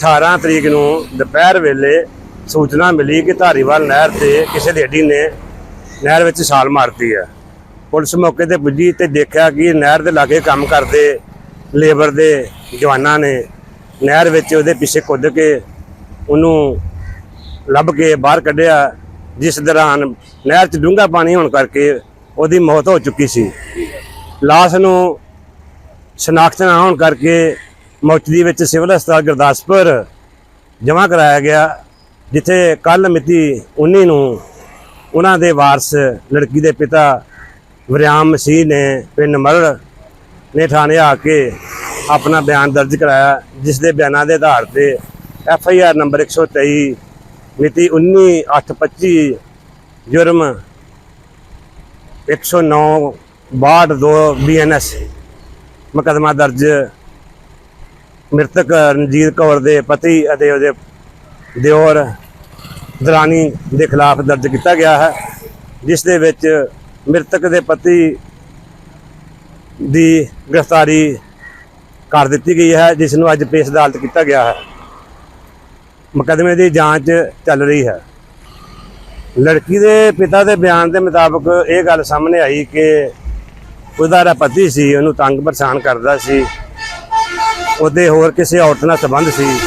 18 ਤਰੀਕ ਨੂੰ ਦੁਪਹਿਰ ਵੇਲੇ ਸੂਚਨਾ ਮਿਲੀ ਕਿ ਧਾਰੀਵਾਲ ਨਹਿਰ ਤੇ ਕਿਸੇ ਲੇਡੀ ਨੇ ਨਹਿਰ ਵਿੱਚ ਛਾਲ ਮਾਰਤੀ ਹੈ। ਪੁਲਿਸ ਮੌਕੇ ਤੇ ਪੁੱਜੀ ਤੇ ਦੇਖਿਆ ਕਿ ਨਹਿਰ ਦੇ ਲਾਗੇ ਕੰਮ ਕਰਦੇ ਲੇਬਰ ਦੇ ਜਵਾਨਾਂ ਨੇ ਨਹਿਰ ਵਿੱਚ ਉਹਦੇ ਪਿੱਛੇ ਕੁੱਦ ਕੇ ਉਹਨੂੰ ਲੱਭ ਕੇ ਬਾਹਰ ਕੱਢਿਆ, ਜਿਸ ਦੌਰਾਨ ਨਹਿਰ 'ਚ ਡੂੰਘਾ ਪਾਣੀ ਹੋਣ ਕਰਕੇ ਉਹਦੀ ਮੌਤ ਹੋ ਚੁੱਕੀ ਸੀ। ਲਾਸ਼ ਨੂੰ ਸ਼ਨਾਖਤ ਨਾ ਹੋਣ ਕਰਕੇ ਮੌਚਰੀ ਵਿੱਚ ਸਿਵਲ ਹਸਪਤਾਲ ਗੁਰਦਾਸਪੁਰ ਜਮ੍ਹਾਂ ਕਰਾਇਆ ਗਿਆ, ਜਿੱਥੇ ਕੱਲ ਮਿਤੀ 19 ਨੂੰ ਉਹਨਾਂ ਦੇ ਵਾਰਸ ਲੜਕੀ ਦੇ ਪਿਤਾ ਵਰਿਆਮ ਮਸੀਹ ਨੇ ਪਿੰਡ ਮਰੜ ਨੇ ਥਾਣੇ ਆ ਕੇ ਆਪਣਾ ਬਿਆਨ ਦਰਜ ਕਰਾਇਆ, ਜਿਸ ਦੇ ਬਿਆਨਾਂ ਦੇ ਆਧਾਰ ਤੇ ਐਫ ਆਈ ਆਰ ਨੰਬਰ 123 ਮਿਤੀ 19/8/25 ਜੁਰਮ 109 62 ਬੀਐਨਐਸ ਮੁਕੱਦਮਾ ਦਰਜ ਮ੍ਰਿਤਕ ਰਣਜੀਤ ਕੌਰ ਦੇ ਪਤੀ ਅਤੇ ਉਹਦੇ ਦਿਓਰ ਦਰਾਣੀ ਦੇ ਖਿਲਾਫ ਦਰਜ ਕੀਤਾ ਗਿਆ ਹੈ, ਜਿਸ ਦੇ ਵਿੱਚ ਮ੍ਰਿਤਕ ਦੇ ਪਤੀ ਦੀ ਗ੍ਰਿਫਤਾਰੀ ਕਰ ਦਿੱਤੀ ਗਈ ਹੈ, ਜਿਸ ਨੂੰ ਅੱਜ ਪੇਸ਼ ਅਦਾਲਤ ਕੀਤਾ ਗਿਆ ਹੈ। ਮੁਕੱਦਮੇ ਦੀ ਜਾਂਚ ਚੱਲ ਰਹੀ ਹੈ। ਲੜਕੀ ਦੇ ਪਿਤਾ ਦੇ ਬਿਆਨ ਦੇ ਮੁਤਾਬਕ ਇਹ ਗੱਲ ਸਾਹਮਣੇ ਆਈ ਕਿ ਉਹਦਾ ਜਿਹੜਾ ਪਤੀ ਸੀ, ਉਹਨੂੰ ਤੰਗ ਪਰੇਸ਼ਾਨ ਕਰਦਾ ਸੀ। ਉਹਦੇ ਹੋਰ ਕਿਸੇ ਔਰਤ ਨਾਲ ਸੰਬੰਧ ਸੀ।